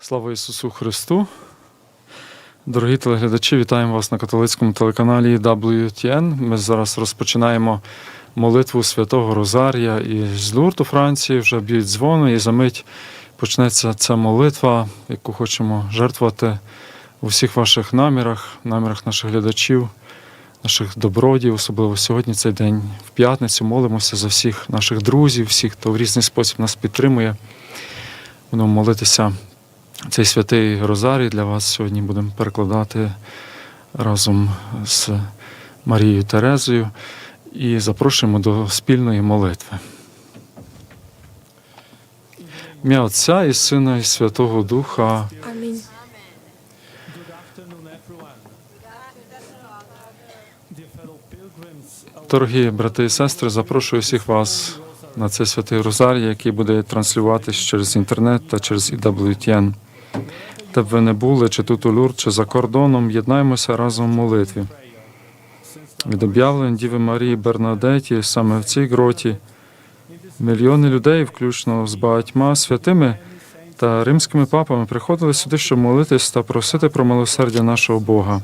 Слава Ісусу Христу! Дорогі телеглядачі, вітаємо вас на католицькому телеканалі WTN. Ми зараз розпочинаємо молитву Святого Розарія і з Лурту Франції вже б'ють дзвони, і за мить почнеться ця молитва, яку хочемо жертвувати у всіх ваших намірах, намірах наших глядачів, наших добродів, особливо сьогодні, цей день, в п'ятницю, молимося за всіх наших друзів, всіх, хто в різний спосіб нас підтримує. Будемо молитися цей святий Розарій для вас сьогодні будемо перекладати разом з Марією Терезою і запрошуємо до спільної молитви. В Ім'я Отця і Сина, і Святого Духа. Амінь. Дорогі брати і сестри, запрошую всіх вас на цей святий Розарій, який буде транслюватись через інтернет та через EWTN. Де б ви не були, чи тут у Люр, чи за кордоном, єднаємося разом в молитві. Від об'явлень Діви Марії Бернадеті саме в цій гроті мільйони людей, включно з багатьма святими та римськими папами, приходили сюди, щоб молитись та просити про милосердя нашого Бога.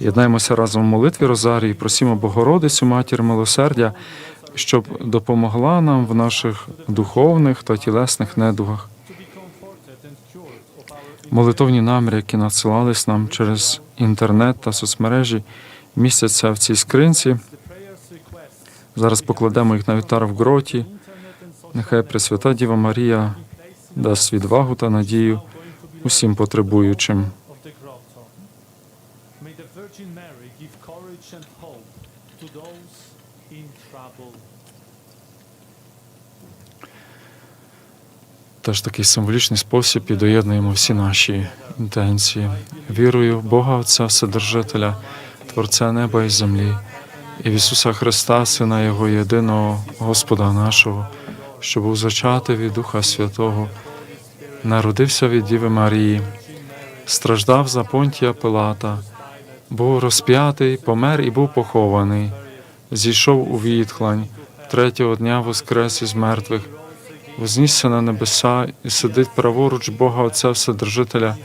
Єднаємося разом в молитві Розарії, просімо Богородицю, матір милосердя, щоб допомогла нам в наших духовних та тілесних недугах. Молитовні наміри, які надсилались нам через інтернет та соцмережі, містяться в цій скринці. Зараз покладемо їх на вітар в гроті. Нехай Пресвята Діва Марія дасть відвагу та надію усім потребуючим. Теж такий символічний спосіб і доєднуємо всі наші інтенції. Вірую в Бога Отця Вседержителя, Творця неба і землі, і в Ісуса Христа, Сина Його єдиного Господа нашого, що був зачатий від Духа Святого, народився від Діви Марії, страждав за понтія Пилата, був розп'ятий, помер і був похований, зійшов у відхлань, третього дня воскрес із мертвих вознісся на небеса і сидить праворуч Бога Отця Вседержителя,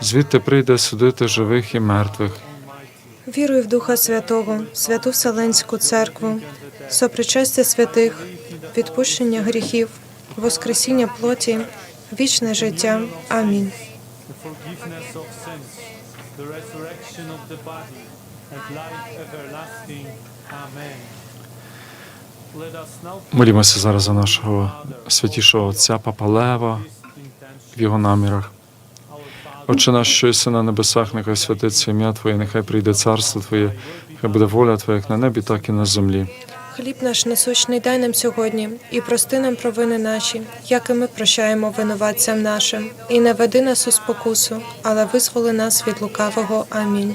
звідти прийде судити живих і мертвих. Вірую в Духа Святого, святу Вселенську церкву, сопричастя святих, відпущення гріхів, воскресіння плоті, вічне життя. Амінь. the forgiveness of sins, the resurrection of the body, and life everlasting. Amen. Молімося зараз за нашого святішого Отця Папа Лева в його намірах. Отче наш, що єси на небесах, нехай святиться ім'я Твоє, нехай прийде царство Твоє, нехай буде воля Твоя, як на небі, так і на землі. Хліб наш насущний дай нам сьогодні, і прости нам провини наші, як і ми прощаємо винуватцям нашим. І не веди нас у спокусу, але визволи нас від лукавого. Амінь.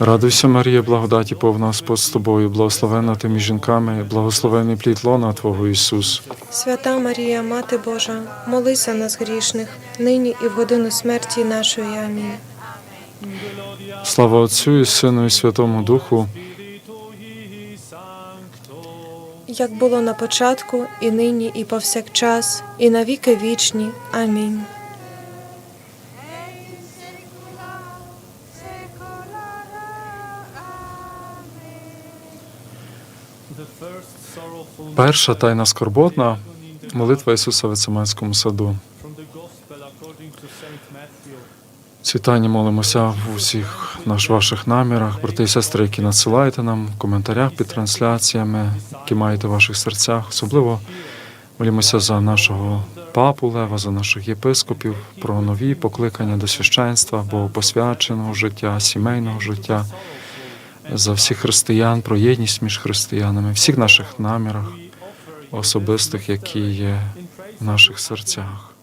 Радуйся, Марія, благодаті повна Господь з тобою, благословена ти між жінками, благословений плід лона Твого Ісус. Свята Марія, Мати Божа, молись за нас грішних, нині і в годину смерті нашої. Амінь. Слава Отцю і Сину, і Святому Духу, Як було на початку, і нині, і повсякчас, і навіки вічні. Амінь. Перша тайна скорботна молитва Ісуса в Гециманському саду. тайні молимося в усіх наш ваших намірах, брати і сестри, які надсилаєте нам в коментарях під трансляціями, які маєте в ваших серцях. Особливо молімося за нашого папу Лева, за наших єпископів, про нові покликання до священства, богопосвяченого життя, сімейного життя, за всіх християн, про єдність між християнами, всіх наших намірах особистих, які є в наших серцях.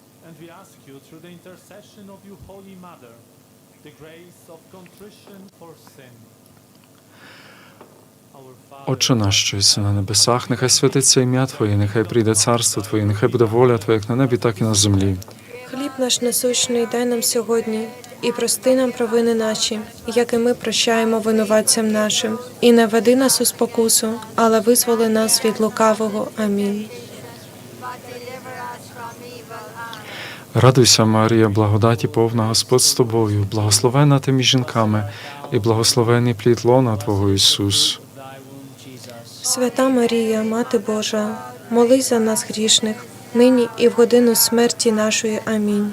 Отче наш, що єси на небесах, нехай святиться ім'я Твоє, нехай прийде царство Твоє, нехай буде воля Твоя, як на небі, так і на землі. Хліб наш насущний дай нам сьогодні, і прости нам провини наші, як і ми прощаємо винуватцям нашим, і не веди нас у спокусу, але визволи нас від лукавого. Амінь. Радуйся, Марія, благодаті повна Господь з тобою, благословена ти між жінками, і благословений плід лона Твого Ісус. Свята Марія, Мати Божа, молись за нас грішних, нині і в годину смерті нашої. Амінь.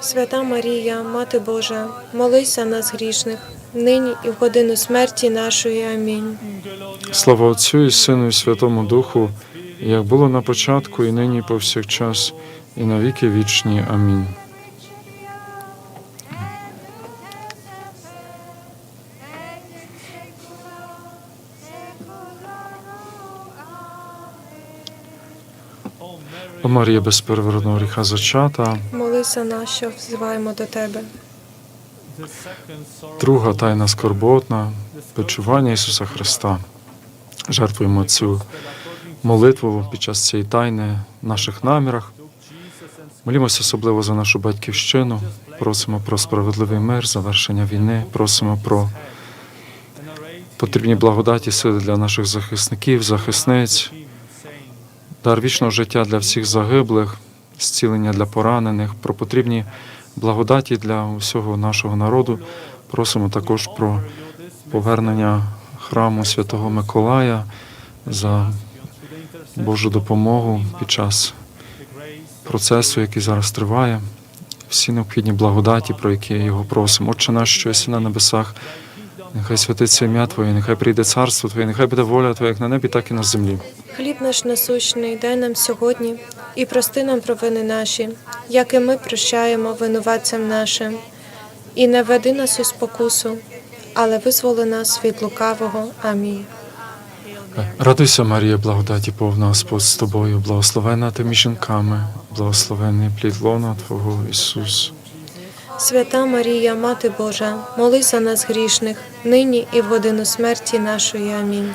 Свята Марія, Мати Божа, молися нас грішних, нині і в годину смерті нашої. Амінь. Слава Отцю і Сину, і Святому Духу, як було на початку, і нині, і повсякчас, і на віки вічні. Амінь. О Марія, без переворотного гріха зачата, нас, що взиваємо до тебе. друга тайна скорботна, почування Ісуса Христа. Жертвуємо цю молитву під час цієї тайни в наших намірах. Молімося особливо за нашу батьківщину. Просимо про справедливий мир, завершення війни. Просимо про потрібні благодаті сили для наших захисників, захисниць, дар вічного життя для всіх загиблих, зцілення для поранених, про потрібні благодаті для усього нашого народу. Просимо також про повернення храму Святого Миколая за Божу допомогу під час процесу, який зараз триває. Всі необхідні благодаті, про які його просимо. Отче наш, що єси на небесах, нехай святиться ім'я Твоє, нехай прийде царство Твоє, нехай буде воля Твоя, як на небі, так і на землі. Хліб наш насущний дай нам сьогодні і прости нам провини наші, як і ми прощаємо винуватцям нашим. І не веди нас у спокусу, але визволи нас від лукавого. Амінь. Радуйся, Марія, благодаті повна Господь з тобою, благословена ти між жінками, благословений плід лона Твого Ісус. Свята Марія, Мати Божа, молись за нас грішних, нині і в годину смерті нашої. Амінь.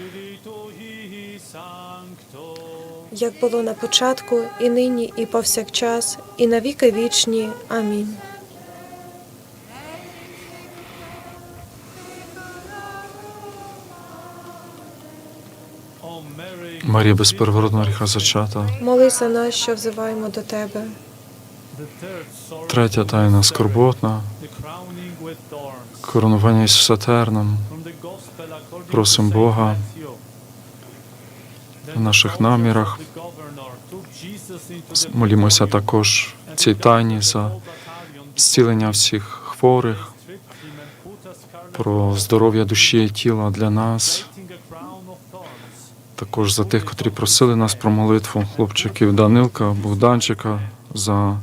Як було на початку, і нині, і повсякчас, і на віки вічні. Амінь. Марія без первородного гріха зачата. Молись за нас, що взиваємо до тебе. Третя тайна скорботна, коронування Ісуса Терном. From the Gospel according to Просим Бога в наших намірах. Молімося також цій тайні за зцілення всіх хворих, про здоров'я душі і тіла для нас, також за тих, котрі просили нас про молитву, хлопчиків Данилка, Богданчика, за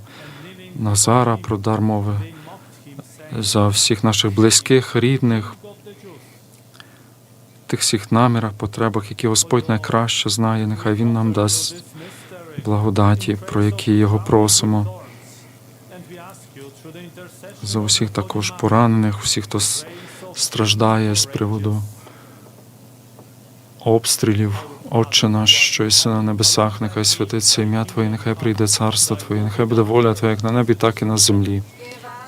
Назара про дар мови, за всіх наших близьких, рідних. Тих всіх намірах, потребах, які Господь найкраще знає. Нехай Він нам дасть благодаті, про які його просимо. За усіх також поранених, всіх, хто страждає з приводу обстрілів. Отче наш, що єси на небесах, нехай святиться ім'я Твоє, нехай прийде царство Твоє, нехай буде воля Твоя, як на небі, так і на землі.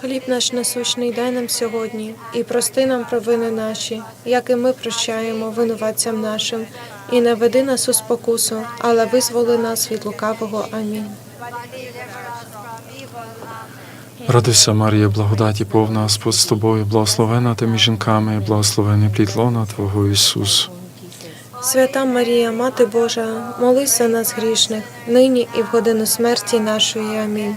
Хліб наш насущний дай нам сьогодні, і прости нам провини наші, як і ми прощаємо винуватцям нашим, і не веди нас у спокусу, але визволи нас від лукавого. Амінь. Радуйся, Марія, благодаті повна Господь з тобою, благословена ти між жінками, і благословений плід лона Твого Ісус. Свята Марія, Мати Божа, молись за нас грішних, нині і в годину смерті нашої. Амінь.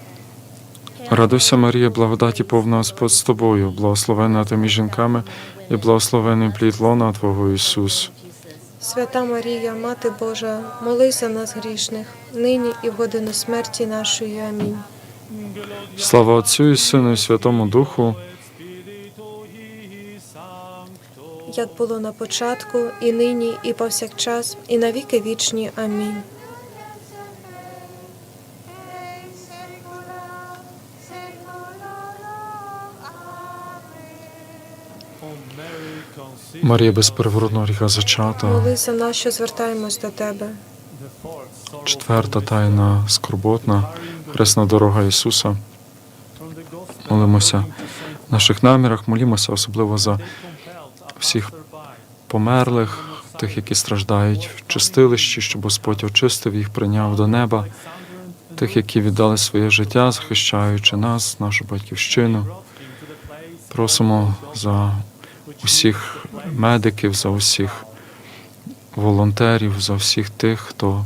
Радуйся, Марія, благодаті повна Господь з тобою, благословена ти між жінками, і благословений плід лона Твого Ісус. Свята Марія, Мати Божа, молись за нас грішних, нині і в годину смерті нашої. Амінь. Слава Отцю і Сину, і Святому Духу, Як було на початку, і нині, і повсякчас, і навіки вічні. Амінь. Марія без переворотного гріха зачата, Молись за нас, що звертаємось до тебе. четверта тайна скорботна, хресна дорога Ісуса. Молимося в наших намірах, молімося особливо за всіх померлих, тих, які страждають в чистилищі, щоб Господь очистив їх, прийняв до неба, тих, які віддали своє життя, захищаючи нас, нашу батьківщину. Просимо за усіх медиків, за усіх волонтерів, за всіх тих, хто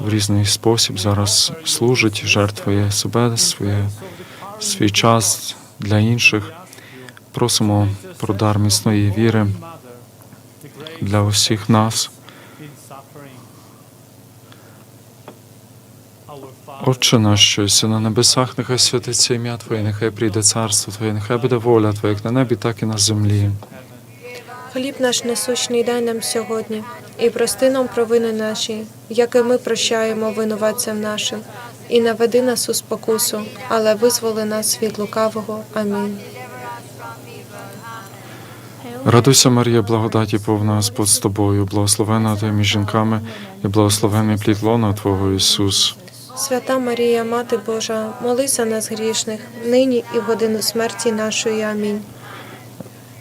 в різний спосіб зараз служить, жертвує себе, своє, свій час для інших. Просимо про дар міцної віри для усіх нас. Отче наш, що єси на небесах, нехай святиться ім'я Твоє, нехай прийде царство Твоє, нехай буде воля Твоя, як на небі, так і на землі. Хліб наш насущний дай нам сьогодні, і прости нам провини наші, як і ми прощаємо винуватцям нашим, і не веди нас у спокусу, але визволи нас від лукавого. Амінь. Радуйся, Марія, благодаті повна Господь з тобою, благословена ти між жінками, і благословений плід лона Твого Ісус. Свята Марія, Мати Божа, молись за нас грішних, нині і в годину смерті нашої. Амінь.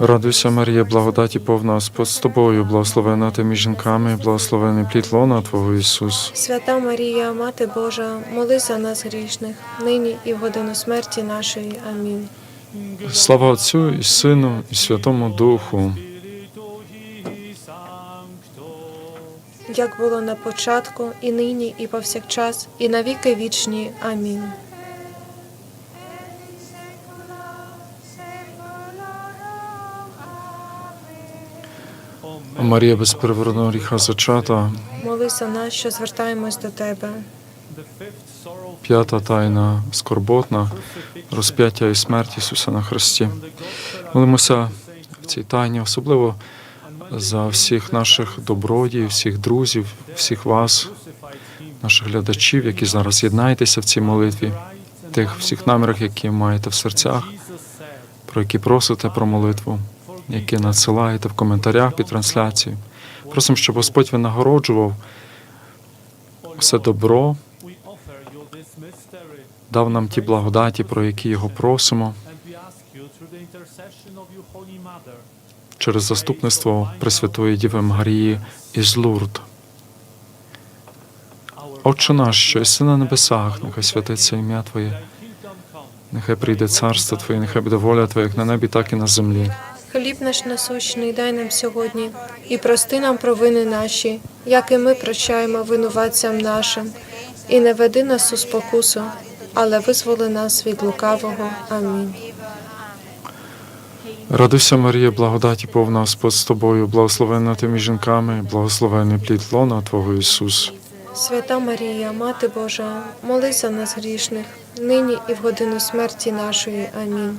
Радуйся, Марія, благодаті повна Господь з тобою, благословена ти між жінками, благословений плід лона Твого Ісус. Свята Марія, Мати Божа, моли за нас грішних, нині і в годину смерті нашої. Амінь. Слава Отцю і Сину, і Святому Духу. Як було на початку, і нині, і повсякчас, і навіки вічні. Амінь. Марія без гріха зачата, Моли за нас, що звертаємось до тебе. П'ята тайна скорботна, розп'яття і смерть Ісуса на Христі. Молимося в цій тайні, особливо за всіх наших добродіїв, всіх друзів, всіх вас, наших глядачів, які зараз єднаєтеся в цій молитві, тих всіх намірах, які маєте в серцях, про які просите про молитву, які надсилаєте в коментарях під трансляцією. Просимо, щоб Господь винагороджував все добро, дав нам ті благодаті, про які його просимо, через заступництво Пресвятої Діви Марії із Лурд. Отче наш, що єси на небесах, нехай святиться ім'я Твоє, нехай прийде царство Твоє, нехай буде воля Твоя, як на небі, так і на землі. Хліб наш насущний дай нам сьогодні, і прости нам провини наші, як і ми прощаємо винуватцям нашим, і не веди нас у спокусу, але визволи нас від лукавого. Амінь. Радуйся, Марія, благодаті повна Господь з тобою, благословенна ти між жінками, благословений плід лона Твого Ісус. Свята Марія, Мати Божа, моли за нас грішних, нині і в годину смерті нашої. Амінь.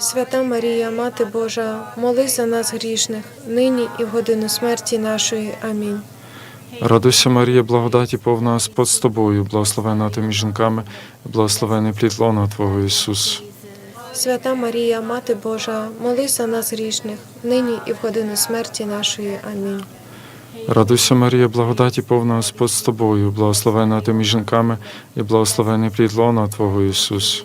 Свята Марія, Мати Божа, моли за нас грішних, нині і в годину смерті нашої. Амінь. Радуйся, Марія, благодаті повна Господь з тобою, благословенна ти між жінками, благословений плід лона Твого Ісус. Свята Марія, Мати Божа, моли за нас грішних, нині і в годину смерті нашої. Амінь. Радуйся, Марія, благодаті повна Господь з тобою, благословенна ти між жінками, і благословений плід лона Твого Ісус.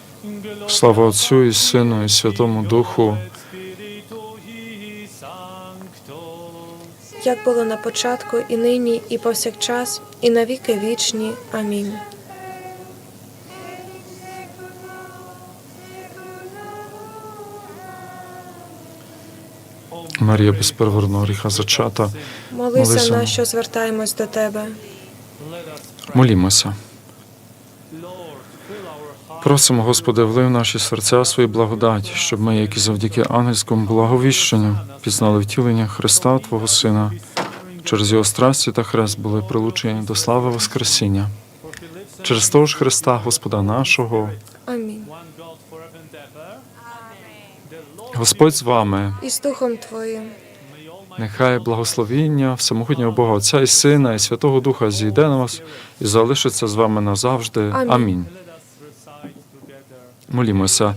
Слава Отцю і Сину, і Святому Духу. Як було на початку, і нині, і повсякчас, і навіки вічні. Амінь. Марія без гріха зачата. Моли Молися. за нас, що звертаємось до тебе. Молімося. Просимо, Господи, влив наші серця свої благодаті, щоб ми, які завдяки ангельському благовіщенню, пізнали втілення Христа, Твого Сина, через його страсті та хрест були прилучені до слави Воскресіння. Через того ж Христа, Господа нашого, Амінь. Господь з вами. і з Духом Твоїм. Нехай благословіння всемогутнього Бога Отця і Сина, і Святого Духа зійде на вас і залишиться з вами назавжди. Амінь. Амінь. Молімося.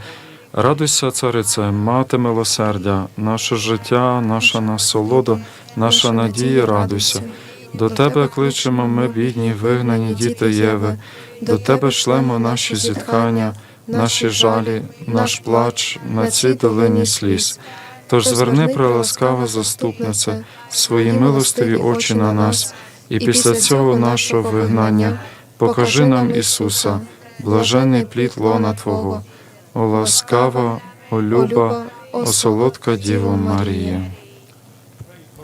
Радуйся, царице, мати милосердя, наше життя, наша насолода, наша надія, радуйся. До тебе кличемо ми, бідні, вигнані діти Єви, до тебе шлемо наші зітхання, наші жалі, наш плач на цій долині сліз. Тож зверни, приласкава заступниця, свої милостиві очі на нас, і після цього нашого вигнання покажи нам Ісуса, блажений плід лона Твого, о ласкава, о люба, о солодка Діво Марія.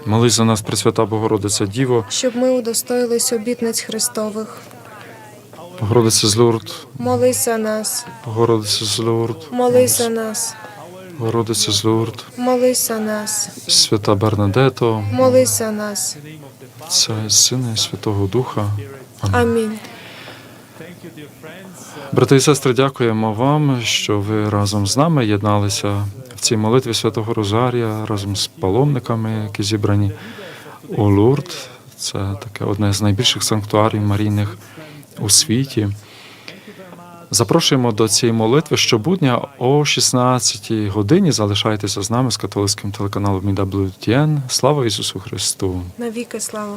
Молись за нас, Пресвята Богородиця Діво, щоб ми удостоїлись обітниць Христових. Богородиця з Лурд, Молись за нас, Богородиця з Лурд, молись за нас, Богородиця з Лурд, молись за нас, Свята Бернадето, молись за нас. І Сина і Святого Духа. Амінь. Брати і сестри, дякуємо вам, що ви разом з нами єдналися в цій молитві Святого Розарія разом з паломниками, які зібрані у Лурд. Це таке одне з найбільших санктуарів марійних у світі. Запрошуємо до цієї молитви щобудня о 16 годині. Залишайтеся з нами з католицьким телеканалом EWTN. Слава Ісусу Христу! Навіки слава.